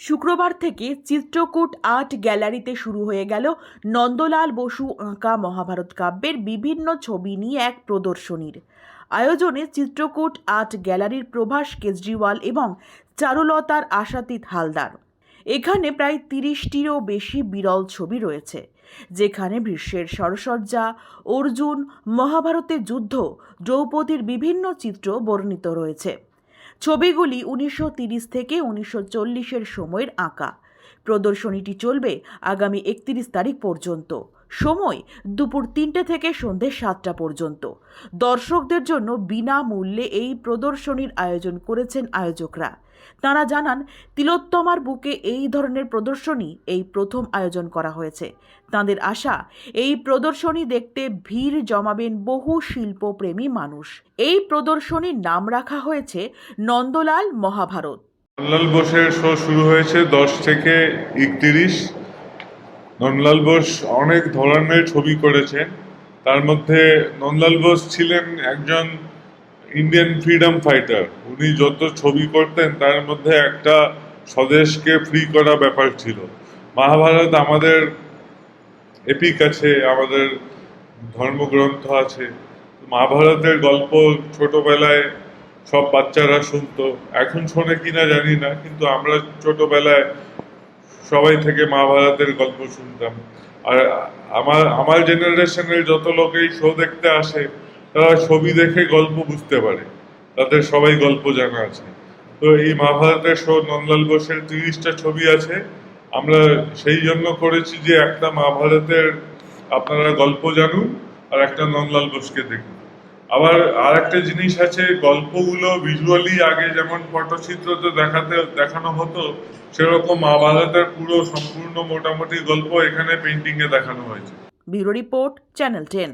শুক্রবার থেকে চিত্রকূট আর্ট গ্যালারিতে শুরু হয়ে গেল নন্দলাল বসু আঁকা মহাভারত কাব্যের বিভিন্ন ছবি নিয়ে এক প্রদর্শনীর। আয়োজনে চিত্রকূট আর্ট গ্যালারির প্রভাস কেজরিওয়াল এবং চারুলতার আশাতীত হালদার। এখানে প্রায় তিরিশটিরও বেশি বিরল ছবি রয়েছে, যেখানে ভীষ্মের সরসজ্জা, অর্জুন, মহাভারতের যুদ্ধ, দ্রৌপদীর বিভিন্ন চিত্র বর্ণিত রয়েছে। ছবিগুলি উনিশশো থেকে উনিশশো চল্লিশের সময়ের আঁকা। প্রদর্শনীটি চলবে আগামী একত্রিশ তারিখ পর্যন্ত। সময় দুপুর তিনটে থেকে সন্ধে সাতটা পর্যন্ত। দর্শকদের জন্য বিনামূল্যে এই প্রদর্শনীর আয়োজন করেছেন আয়োজকরা। তাঁরা জানান, তিলোত্তমার বুকে এই ধরনের প্রদর্শনী এই প্রথম আয়োজন করা হয়েছে। তাঁদের আশা, এই প্রদর্শনী দেখতে ভিড় জমাবেন বহু শিল্পপ্রেমী মানুষ। এই প্রদর্শনীর নাম রাখা হয়েছে নন্দলাল মহাভারত। নন্দলাল বোসের শো শুরু হয়েছে দশ থেকে একত্রিশ। নন্দলাল বোস অনেক ধরনের ছবি করেছেন। তার মধ্যে নন্দলাল বোস ছিলেন একজন ইন্ডিয়ান ফ্রিডম ফাইটার উনি যত ছবি করতেন, তার মধ্যে একটা স্বদেশকে ফ্রি করা ব্যাপার ছিল। মহাভারত আমাদের এপিক আছে, আমাদের ধর্মগ্রন্থ আছে। মহাভারতের গল্প ছোটবেলায় সব বাচ্চারা শুনতো। এখন শোনে কিনা জানি না, কিন্তু আমরা ছোটবেলায় সবাই থেকে মহাভারতের গল্প শুনতাম। আর আমার আমার জেনারেশনের যত লোক এই শো দেখতে আসে, তারা ছবি দেখে গল্প বুঝতে পারে। তাদের সবাই গল্প জানা আছে। তো এই মহাভারতের শো নন্দলাল বোসের তিরিশটা ছবি আছে। আমরা সেই জন্য করেছি যে একটা মহাভারতের আপনারা গল্প জানুন আর একটা নন্দলাল বোসকে দেখুন। আবার আর একটা জিনিস আছে, গল্পগুলো ভিজুয়ালি আগে যেমন পটচিত্রতে দেখাতে, দেখানো হতো, সেরকম মহাভারতের পুরো সম্পূর্ণ মোটামুটি গল্প এখানে পেন্টিংয়ে দেখানো হয়েছে। Bureau report, channel ten.